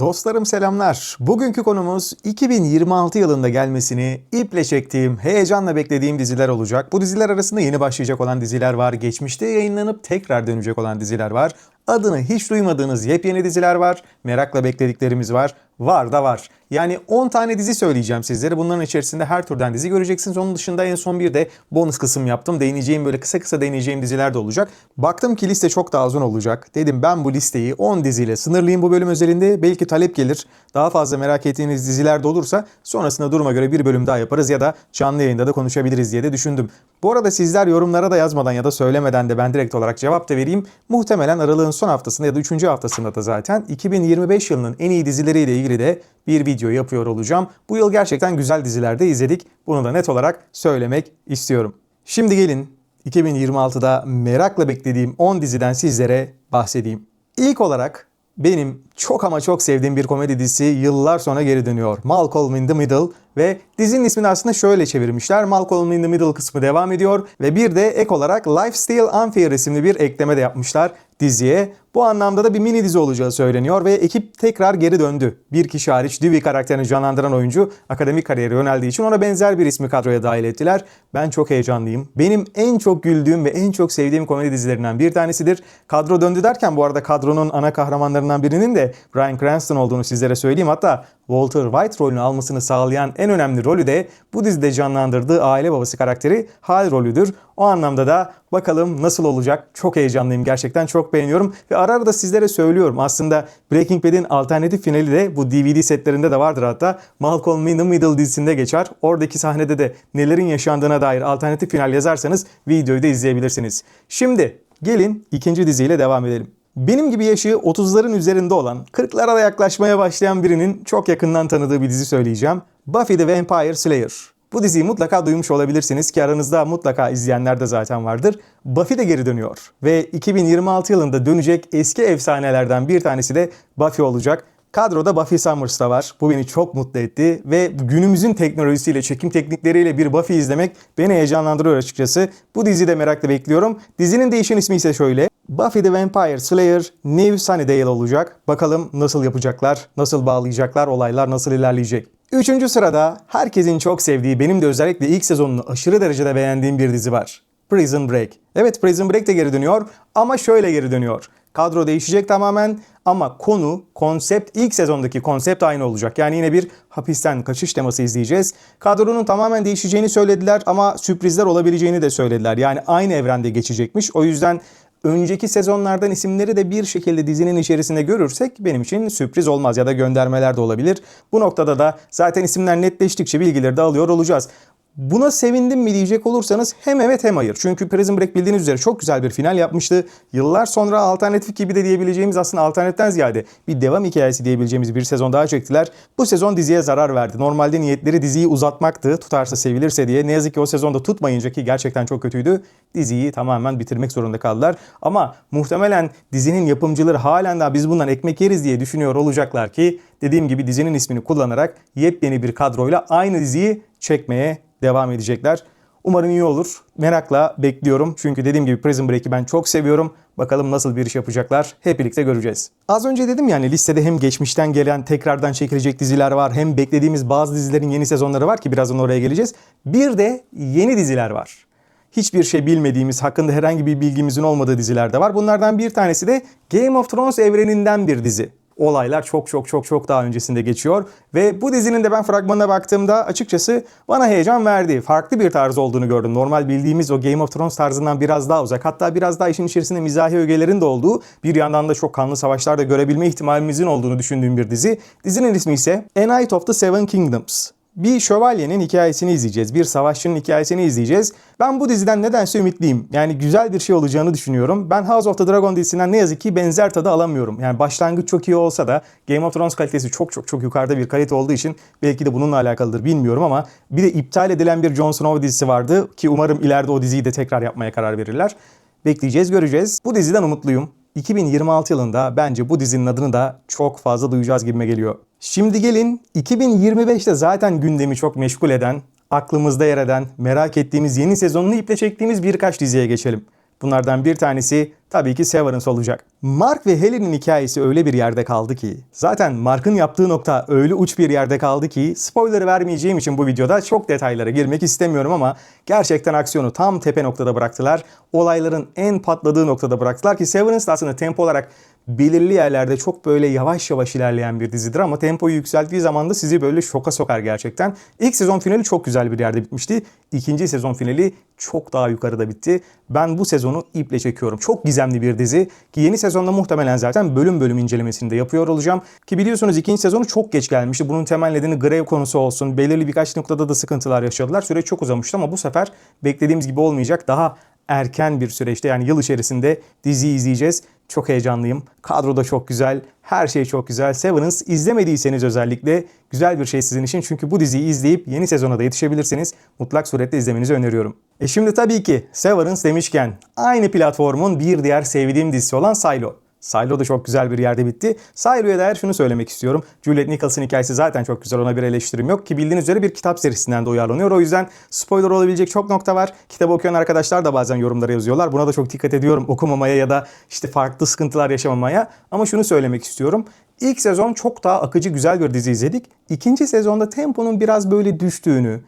Dostlarım selamlar. Bugünkü konumuz 2026 yılında gelmesini iple çektiğim, heyecanla beklediğim diziler olacak. Bu diziler arasında yeni başlayacak olan diziler var. Geçmişte yayınlanıp tekrar dönecek olan diziler var. Adını hiç duymadığınız yepyeni diziler var. Merakla beklediklerimiz var. Var da var. Yani 10 tane dizi söyleyeceğim sizlere. Bunların içerisinde her türden dizi göreceksiniz. Onun dışında en son bir de bonus kısım yaptım. Değineceğim böyle kısa kısa değineceğim diziler de olacak. Baktım ki liste çok daha uzun olacak. Dedim ben bu listeyi 10 diziyle sınırlayayım bu bölüm özelinde. Belki talep gelir. Daha fazla merak ettiğiniz diziler de olursa sonrasında duruma göre bir bölüm daha yaparız ya da canlı yayında da konuşabiliriz diye de düşündüm. Bu arada sizler yorumlara da yazmadan ya da söylemeden de ben direkt olarak cevap da vereyim. Muhtemelen aralığın son haftasında ya da 3. haftasında da zaten 2025 yılının en iyi dizileriyle ilgili de bir video yapıyor olacağım. Bu yıl gerçekten güzel dizilerde izledik. Bunu da net olarak söylemek istiyorum. Şimdi gelin 2026'da merakla beklediğim 10 diziden sizlere bahsedeyim. İlk olarak benim çok ama çok sevdiğim bir komedi dizisi yıllar sonra geri dönüyor. Malcolm in the Middle ve dizinin ismini aslında şöyle çevirmişler. Malcolm in the Middle kısmı devam ediyor ve bir de ek olarak Lifestyle Unfair isimli bir ekleme de yapmışlar diziye. Bu anlamda da bir mini dizi olacağı söyleniyor ve ekip tekrar geri döndü. Bir kişi hariç Dewey karakterini canlandıran oyuncu akademik kariyeri yöneldiği için ona benzer bir ismi kadroya dahil ettiler. Ben çok heyecanlıyım. Benim en çok güldüğüm ve en çok sevdiğim komedi dizilerinden bir tanesidir. Kadro döndü derken bu arada kadronun ana kahramanlarından birinin de Bryan Cranston olduğunu sizlere söyleyeyim. Hatta Walter White rolünü almasını sağlayan en önemli rolü de bu dizide canlandırdığı aile babası karakteri Hal rolüdür. O anlamda da bakalım nasıl olacak. Çok heyecanlıyım gerçekten çok beğeniyorum ve ara ara da sizlere söylüyorum. Aslında Breaking Bad'in alternatif finali de bu DVD setlerinde de vardır hatta. Malcolm in the Middle dizisinde geçer. Oradaki sahnede de nelerin yaşandığına dair alternatif final yazarsanız videoyu da izleyebilirsiniz. Şimdi gelin ikinci diziyle devam edelim. Benim gibi yaşı 30'ların üzerinde olan, 40'lara da yaklaşmaya başlayan birinin çok yakından tanıdığı bir dizi söyleyeceğim. Buffy the Vampire Slayer. Bu diziyi mutlaka duymuş olabilirsiniz ki aranızda mutlaka izleyenler de zaten vardır. Buffy de geri dönüyor ve 2026 yılında dönecek eski efsanelerden bir tanesi de Buffy olacak. Kadroda Buffy Summers da var. Bu beni çok mutlu etti ve günümüzün teknolojisiyle, çekim teknikleriyle bir Buffy izlemek beni heyecanlandırıyor açıkçası. Bu diziyi de merakla bekliyorum. Dizinin değişen ismi ise şöyle. Buffy the Vampire Slayer New Sunnydale olacak. Bakalım nasıl yapacaklar, nasıl bağlayacaklar, olaylar nasıl ilerleyecek. Üçüncü sırada herkesin çok sevdiği, benim de özellikle ilk sezonunu aşırı derecede beğendiğim bir dizi var. Prison Break. Evet Prison Break de geri dönüyor ama şöyle geri dönüyor. Kadro değişecek tamamen ama konu, konsept ilk sezondaki konsept aynı olacak. Yani yine bir hapisten kaçış teması izleyeceğiz. Kadronun tamamen değişeceğini söylediler ama sürprizler olabileceğini de söylediler. Yani aynı evrende geçecekmiş. O yüzden önceki sezonlardan isimleri de bir şekilde dizinin içerisinde görürsek benim için sürpriz olmaz ya da göndermeler de olabilir. Bu noktada da zaten isimler netleştikçe bilgileri de alıyor olacağız. Buna sevindim mi diyecek olursanız hem evet hem hayır. Çünkü Prison Break bildiğiniz üzere çok güzel bir final yapmıştı. Yıllar sonra alternatif gibi de diyebileceğimiz aslında alternatiften ziyade bir devam hikayesi diyebileceğimiz bir sezon daha çektiler. Bu sezon diziye zarar verdi. Normalde niyetleri diziyi uzatmaktı. Tutarsa sevilirse diye. Ne yazık ki o sezonda tutmayınca ki gerçekten çok kötüydü. Diziyi tamamen bitirmek zorunda kaldılar. Ama muhtemelen dizinin yapımcıları halen daha biz bundan ekmek yeriz diye düşünüyor olacaklar ki dediğim gibi dizinin ismini kullanarak yepyeni bir kadroyla aynı diziyi çekmeye devam edecekler. Umarım iyi olur. Merakla bekliyorum. Çünkü dediğim gibi Prison Break'i ben çok seviyorum. Bakalım nasıl bir iş yapacaklar. Hep birlikte göreceğiz. Az önce dedim yani listede hem geçmişten gelen tekrardan çekilecek diziler var. Hem beklediğimiz bazı dizilerin yeni sezonları var ki birazdan oraya geleceğiz. Bir de yeni diziler var. Hiçbir şey bilmediğimiz, hakkında herhangi bir bilgimizin olmadığı diziler de var. Bunlardan bir tanesi de Game of Thrones evreninden bir dizi olaylar çok çok çok çok daha öncesinde geçiyor. Ve bu dizinin de ben fragmanına baktığımda açıkçası bana heyecan verdi. Farklı bir tarz olduğunu gördüm. Normal bildiğimiz o Game of Thrones tarzından biraz daha uzak. Hatta biraz daha işin içerisinde mizahi ögelerin de olduğu bir yandan da çok kanlı savaşlar da görebilme ihtimalimizin olduğunu düşündüğüm bir dizi. Dizinin ismi ise A Night of the Seven Kingdoms bir şövalyenin hikayesini izleyeceğiz. Bir savaşçının hikayesini izleyeceğiz. Ben bu diziden nedense ümitliyim. Yani güzel bir şey olacağını düşünüyorum. Ben House of the Dragon dizisinden ne yazık ki benzer tadı alamıyorum. Yani başlangıç çok iyi olsa da Game of Thrones kalitesi çok çok çok yukarıda bir kalite olduğu için belki de bununla alakalıdır bilmiyorum ama bir de iptal edilen bir Jon Snow dizisi vardı ki umarım ileride o diziyi de tekrar yapmaya karar verirler. Bekleyeceğiz, göreceğiz. Bu diziden umutluyum. 2026 yılında bence bu dizinin adını da çok fazla duyacağız gibime geliyor. Şimdi gelin 2025'te zaten gündemi çok meşgul eden, aklımızda yer eden, merak ettiğimiz yeni sezonunu iple çektiğimiz birkaç diziye geçelim. Bunlardan bir tanesi tabii ki Severance olacak. Mark ve Helen'in hikayesi öyle bir yerde kaldı ki, zaten Mark'ın yaptığı nokta öyle uç bir yerde kaldı ki, spoiler vermeyeceğim için bu videoda çok detaylara girmek istemiyorum ama gerçekten aksiyonu tam tepe noktada bıraktılar. Olayların en patladığı noktada bıraktılar ki Severance aslında tempo olarak belirli yerlerde çok böyle yavaş yavaş ilerleyen bir dizidir ama tempoyu yükselttiği zaman da sizi böyle şoka sokar gerçekten. İlk sezon finali çok güzel bir yerde bitmişti. İkinci sezon finali çok daha yukarıda bitti. Ben bu sezonu iple çekiyorum. Çok gizemli bir dizi ki yeni sezonda muhtemelen zaten bölüm bölüm incelemesini de yapıyor olacağım. Ki biliyorsunuz ikinci sezonu çok geç gelmişti. Bunun temel nedeni grev konusu olsun. Belirli birkaç noktada da sıkıntılar yaşadılar. Süreç çok uzamıştı ama bu sefer beklediğimiz gibi olmayacak. Daha erken bir süreçte yani yıl içerisinde dizi izleyeceğiz. Çok heyecanlıyım. Kadro da çok güzel. Her şey çok güzel. Severance izlemediyseniz özellikle güzel bir şey sizin için. Çünkü bu diziyi izleyip yeni sezona da yetişebilirsiniz. Mutlak surette izlemenizi öneriyorum. E şimdi tabii ki Severance demişken aynı platformun bir diğer sevdiğim dizisi olan Silo. Silo da çok güzel bir yerde bitti. Silo'ya dair şunu söylemek istiyorum. Juliet Nichols'ın hikayesi zaten çok güzel. Ona bir eleştirim yok. Ki bildiğiniz üzere bir kitap serisinden de uyarlanıyor. O yüzden spoiler olabilecek çok nokta var. Kitabı okuyan arkadaşlar da bazen yorumlara yazıyorlar. Buna da çok dikkat ediyorum. Okumamaya ya da işte farklı sıkıntılar yaşamamaya. Ama şunu söylemek istiyorum. İlk sezon çok daha akıcı güzel bir dizi izledik. İkinci sezonda temponun biraz böyle düştüğünü,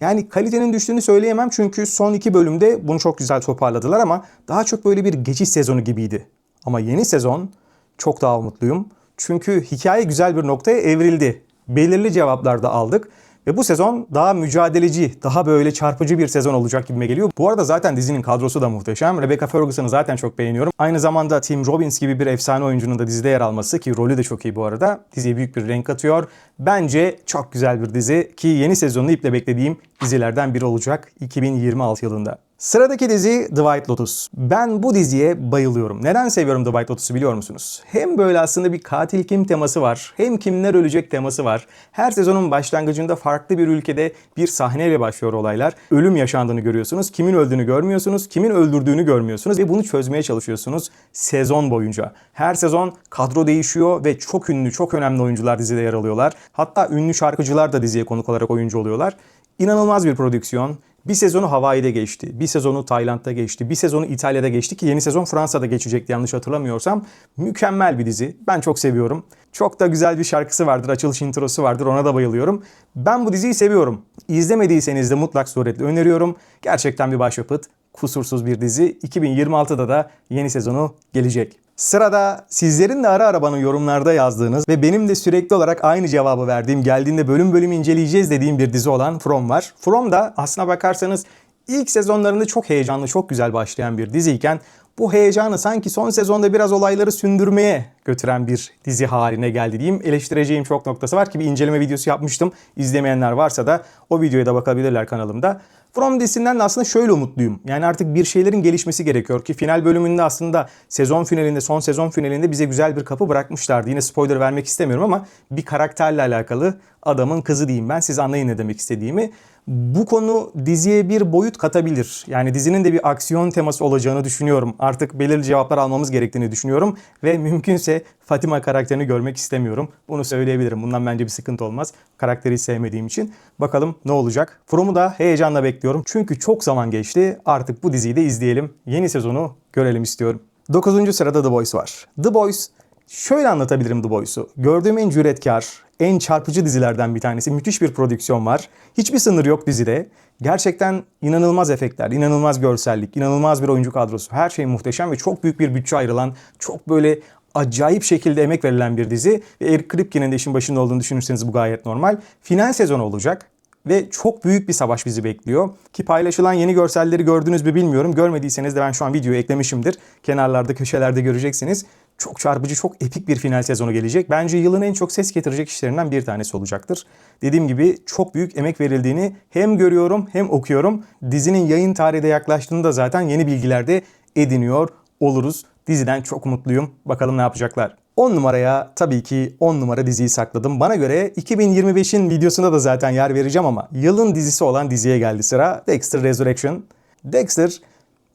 yani kalitenin düştüğünü söyleyemem çünkü son iki bölümde bunu çok güzel toparladılar ama daha çok böyle bir geçiş sezonu gibiydi. Ama yeni sezon çok daha umutluyum. Çünkü hikaye güzel bir noktaya evrildi. Belirli cevaplar da aldık. Ve bu sezon daha mücadeleci, daha böyle çarpıcı bir sezon olacak gibime geliyor. Bu arada zaten dizinin kadrosu da muhteşem. Rebecca Ferguson'ı zaten çok beğeniyorum. Aynı zamanda Tim Robbins gibi bir efsane oyuncunun da dizide yer alması ki rolü de çok iyi bu arada. Diziye büyük bir renk katıyor. Bence çok güzel bir dizi ki yeni sezonunu iple beklediğim dizilerden biri olacak 2026 yılında. Sıradaki dizi The White Lotus. Ben bu diziye bayılıyorum. Neden seviyorum The White Lotus'u biliyor musunuz? Hem böyle aslında bir katil kim teması var, hem kimler ölecek teması var. Her sezonun başlangıcında farklı bir ülkede bir sahneyle başlıyor olaylar. Ölüm yaşandığını görüyorsunuz. Kimin öldüğünü görmüyorsunuz, kimin öldürdüğünü görmüyorsunuz ve bunu çözmeye çalışıyorsunuz sezon boyunca. Her sezon kadro değişiyor ve çok ünlü, çok önemli oyuncular dizide yer alıyorlar. Hatta ünlü şarkıcılar da diziye konuk olarak oyuncu oluyorlar. İnanılmaz bir prodüksiyon. Bir sezonu Hawaii'de geçti. Bir sezonu Tayland'da geçti. Bir sezonu İtalya'da geçti ki yeni sezon Fransa'da geçecekti yanlış hatırlamıyorsam. Mükemmel bir dizi. Ben çok seviyorum. Çok da güzel bir şarkısı vardır. Açılış introsu vardır. Ona da bayılıyorum. Ben bu diziyi seviyorum. İzlemediyseniz de mutlak suretle öneriyorum. Gerçekten bir başyapıt. Kusursuz bir dizi. 2026'da da yeni sezonu gelecek. Sırada sizlerin de ara ara bana yorumlarda yazdığınız ve benim de sürekli olarak aynı cevabı verdiğim, geldiğinde bölüm bölüm inceleyeceğiz dediğim bir dizi olan From var. From da aslına bakarsanız ilk sezonlarında çok heyecanlı, çok güzel başlayan bir diziyken bu heyecanı sanki son sezonda biraz olayları sündürmeye götüren bir dizi haline geldi diyeyim. Eleştireceğim çok noktası var ki bir inceleme videosu yapmıştım. İzlemeyenler varsa da o videoya da bakabilirler kanalımda. From dizisinden de aslında şöyle umutluyum. Yani artık bir şeylerin gelişmesi gerekiyor ki final bölümünde aslında sezon finalinde, son sezon finalinde bize güzel bir kapı bırakmışlardı. Yine spoiler vermek istemiyorum ama bir karakterle alakalı adamın kızı diyeyim ben. Siz anlayın ne demek istediğimi. Bu konu diziye bir boyut katabilir. Yani dizinin de bir aksiyon teması olacağını düşünüyorum. Artık belirli cevaplar almamız gerektiğini düşünüyorum. Ve mümkünse Fatima karakterini görmek istemiyorum. Bunu söyleyebilirim. Bundan bence bir sıkıntı olmaz. Karakteri sevmediğim için. Bakalım ne olacak. From'u da heyecanla bekliyorum. Çünkü çok zaman geçti. Artık bu diziyi de izleyelim. Yeni sezonu görelim istiyorum. 9. sırada The Boys var. The Boys Şöyle anlatabilirim The Boys'u. Gördüğüm en cüretkar, en çarpıcı dizilerden bir tanesi. Müthiş bir prodüksiyon var. Hiçbir sınır yok dizide. Gerçekten inanılmaz efektler, inanılmaz görsellik, inanılmaz bir oyuncu kadrosu. Her şey muhteşem ve çok büyük bir bütçe ayrılan, çok böyle acayip şekilde emek verilen bir dizi. Ve Eric Kripke'nin de işin başında olduğunu düşünürseniz bu gayet normal. Final sezonu olacak ve çok büyük bir savaş bizi bekliyor. Ki paylaşılan yeni görselleri gördünüz mü bilmiyorum. Görmediyseniz de ben şu an videoyu eklemişimdir. Kenarlarda, köşelerde göreceksiniz. Çok çarpıcı, çok epik bir final sezonu gelecek. Bence yılın en çok ses getirecek işlerinden bir tanesi olacaktır. Dediğim gibi çok büyük emek verildiğini hem görüyorum hem okuyorum. Dizinin yayın tarihi de yaklaştığında zaten yeni bilgiler de ediniyor oluruz. Diziden çok mutluyum. Bakalım ne yapacaklar. 10 numaraya tabii ki 10 numara diziyi sakladım. Bana göre 2025'in videosunda da zaten yer vereceğim ama yılın dizisi olan diziye geldi sıra. Dexter Resurrection. Dexter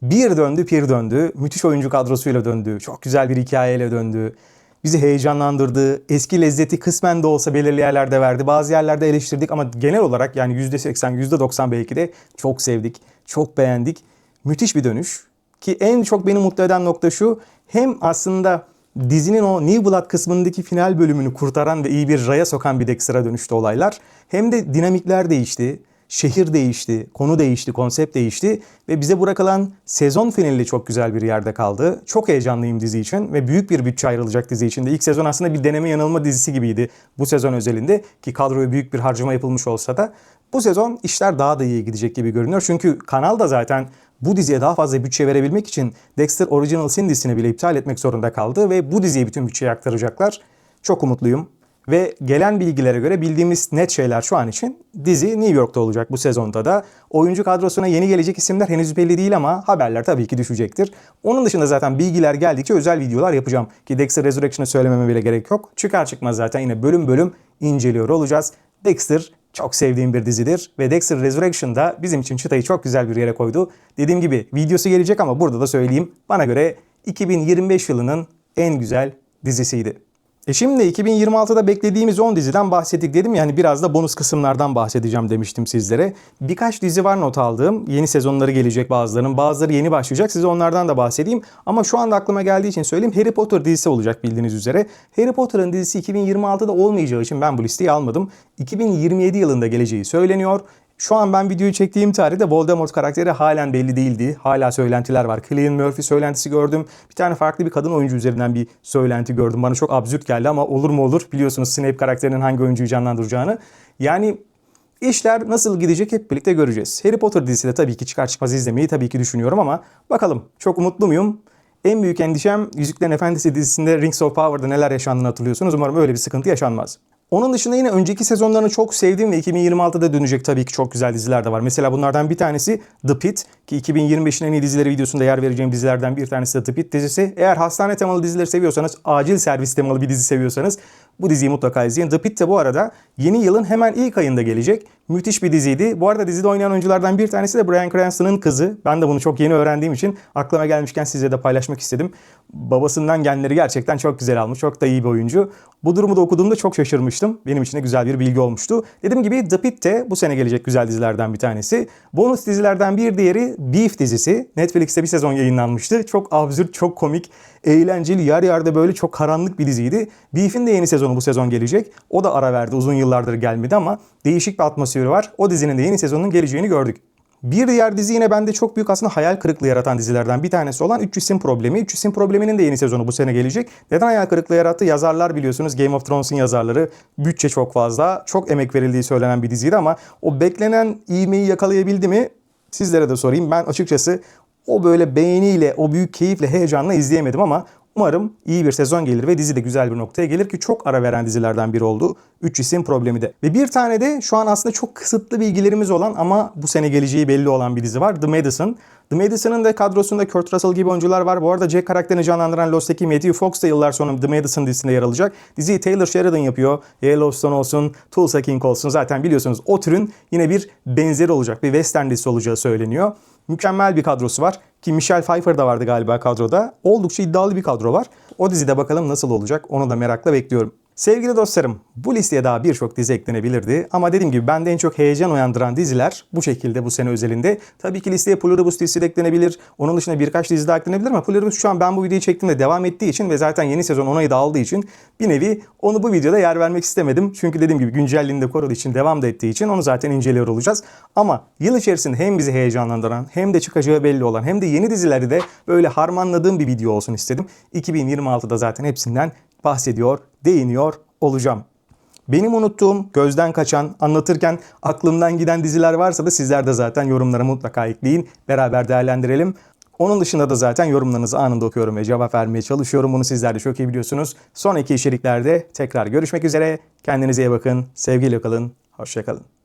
bir döndü pir döndü. Müthiş oyuncu kadrosuyla döndü. Çok güzel bir hikayeyle döndü. Bizi heyecanlandırdı. Eski lezzeti kısmen de olsa belirli yerlerde verdi. Bazı yerlerde eleştirdik ama genel olarak yani %80, %90 belki de çok sevdik. Çok beğendik. Müthiş bir dönüş. Ki en çok beni mutlu eden nokta şu. Hem aslında dizinin o New Blood kısmındaki final bölümünü kurtaran ve iyi bir raya sokan bir Dexter'a dönüştü olaylar. Hem de dinamikler değişti. Şehir değişti, konu değişti, konsept değişti ve bize bırakılan sezon finali çok güzel bir yerde kaldı. Çok heyecanlıyım dizi için ve büyük bir bütçe ayrılacak dizi için de. İlk sezon aslında bir deneme yanılma dizisi gibiydi bu sezon özelinde ki kadroya büyük bir harcama yapılmış olsa da bu sezon işler daha da iyi gidecek gibi görünüyor. Çünkü kanal da zaten bu diziye daha fazla bütçe verebilmek için Dexter Original Sin dizisini bile iptal etmek zorunda kaldı ve bu diziye bütün bütçeyi aktaracaklar. Çok umutluyum. Ve gelen bilgilere göre bildiğimiz net şeyler şu an için dizi New York'ta olacak bu sezonda da. Oyuncu kadrosuna yeni gelecek isimler henüz belli değil ama haberler tabii ki düşecektir. Onun dışında zaten bilgiler geldikçe özel videolar yapacağım. Ki Dexter Resurrection'ı söylememe bile gerek yok. Çıkar çıkmaz zaten yine bölüm bölüm inceliyor olacağız. Dexter çok sevdiğim bir dizidir ve Dexter Resurrection'da bizim için çıtayı çok güzel bir yere koydu. Dediğim gibi videosu gelecek ama burada da söyleyeyim. Bana göre 2025 yılının en güzel dizisiydi. E şimdi 2026'da beklediğimiz 10 diziden bahsettik dedim yani biraz da bonus kısımlardan bahsedeceğim demiştim sizlere. Birkaç dizi var not aldığım. Yeni sezonları gelecek bazılarının. Bazıları yeni başlayacak. Size onlardan da bahsedeyim. Ama şu anda aklıma geldiği için söyleyeyim. Harry Potter dizisi olacak bildiğiniz üzere. Harry Potter'ın dizisi 2026'da olmayacağı için ben bu listeyi almadım. 2027 yılında geleceği söyleniyor. Şu an ben videoyu çektiğim tarihte Voldemort karakteri halen belli değildi. Hala söylentiler var. Cillian Murphy söylentisi gördüm. Bir tane farklı bir kadın oyuncu üzerinden bir söylenti gördüm. Bana çok absürt geldi ama olur mu olur. Biliyorsunuz Snape karakterinin hangi oyuncuyu canlandıracağını. Yani işler nasıl gidecek hep birlikte göreceğiz. Harry Potter dizisi de tabii ki çıkar çıkmaz izlemeyi tabii ki düşünüyorum ama bakalım. Çok umutlu muyum? En büyük endişem Yüzüklerin Efendisi dizisinde Rings of Power'da neler yaşandığını hatırlıyorsunuz. Umarım öyle bir sıkıntı yaşanmaz. Onun dışında yine önceki sezonlarını çok sevdiğim ve 2026'da dönecek tabii ki çok güzel diziler de var. Mesela bunlardan bir tanesi The Pitt ki 2025'in en iyi dizileri videosunda yer vereceğim dizilerden bir tanesi de The Pitt dizisi. Eğer hastane temalı dizileri seviyorsanız, acil servis temalı bir dizi seviyorsanız bu diziyi mutlaka izleyin. The Pitt de bu arada yeni yılın hemen ilk ayında gelecek. Müthiş bir diziydi. Bu arada dizide oynayan oyunculardan bir tanesi de Bryan Cranston'ın kızı. Ben de bunu çok yeni öğrendiğim için aklıma gelmişken size de paylaşmak istedim. Babasından genleri gerçekten çok güzel almış. Çok da iyi bir oyuncu. Bu durumu da okuduğumda çok şaşırmıştım. Benim için de güzel bir bilgi olmuştu. Dediğim gibi The Pitt de bu sene gelecek güzel dizilerden bir tanesi. Bonus dizilerden bir diğeri Beef dizisi. Netflix'te bir sezon yayınlanmıştı. Çok absürt, çok komik, eğlenceli, yer yerde böyle çok karanlık bir diziydi. Beef'in de yeni sezonu bu sezon gelecek. O da ara verdi. Uzun yıllardır gelmedi ama değişik bir atmosferi var. O dizinin de yeni sezonunun geleceğini gördük. Bir diğer dizi yine bende çok büyük aslında hayal kırıklığı yaratan dizilerden bir tanesi olan 300 Sin Problemi. 300 Sin Problemi'nin de yeni sezonu bu sene gelecek. Neden hayal kırıklığı yarattı? Yazarlar biliyorsunuz Game of Thrones'un yazarları. Bütçe çok fazla. Çok emek verildiği söylenen bir diziydi ama o beklenen ivmeyi yakalayabildi mi? Sizlere de sorayım. Ben açıkçası o böyle beğeniyle, o büyük keyifle, heyecanla izleyemedim ama Umarım iyi bir sezon gelir ve dizi de güzel bir noktaya gelir ki çok ara veren dizilerden biri oldu. 3 isim problemi de. Ve bir tane de şu an aslında çok kısıtlı bilgilerimiz olan ama bu sene geleceği belli olan bir dizi var. The Medicine. The Medicine'ın da kadrosunda Kurt Russell gibi oyuncular var. Bu arada Jack karakterini canlandıran Lost'taki Matthew Fox da yıllar sonra The Medicine dizisinde yer alacak. Diziyi Taylor Sheridan yapıyor. Yellowstone olsun, Tulsa King olsun. Zaten biliyorsunuz o türün yine bir benzeri olacak. Bir western dizisi olacağı söyleniyor. Mükemmel bir kadrosu var. Ki Michelle Pfeiffer da vardı galiba kadroda. Oldukça iddialı bir kadro var. O dizide bakalım nasıl olacak onu da merakla bekliyorum. Sevgili dostlarım, bu listeye daha birçok dizi eklenebilirdi ama dediğim gibi bende en çok heyecan uyandıran diziler bu şekilde bu sene özelinde. Tabii ki listeye Pluribus dizisi de eklenebilir. Onun dışında birkaç dizi daha eklenebilir ama Pluribus şu an ben bu videoyu çektiğimde devam ettiği için ve zaten yeni sezon onayı da aldığı için bir nevi onu bu videoda yer vermek istemedim. Çünkü dediğim gibi güncelliğini de koruduğu için devam da ettiği için onu zaten inceliyor olacağız. Ama yıl içerisinde hem bizi heyecanlandıran hem de çıkacağı belli olan hem de yeni dizileri de böyle harmanladığım bir video olsun istedim. 2026'da zaten hepsinden bahsediyor, değiniyor olacağım. Benim unuttuğum, gözden kaçan, anlatırken aklımdan giden diziler varsa da sizler de zaten yorumlara mutlaka ekleyin. Beraber değerlendirelim. Onun dışında da zaten yorumlarınızı anında okuyorum ve cevap vermeye çalışıyorum. Bunu sizler de çok iyi biliyorsunuz. Sonraki içeriklerde tekrar görüşmek üzere. Kendinize iyi bakın. Sevgiyle kalın. Hoşçakalın.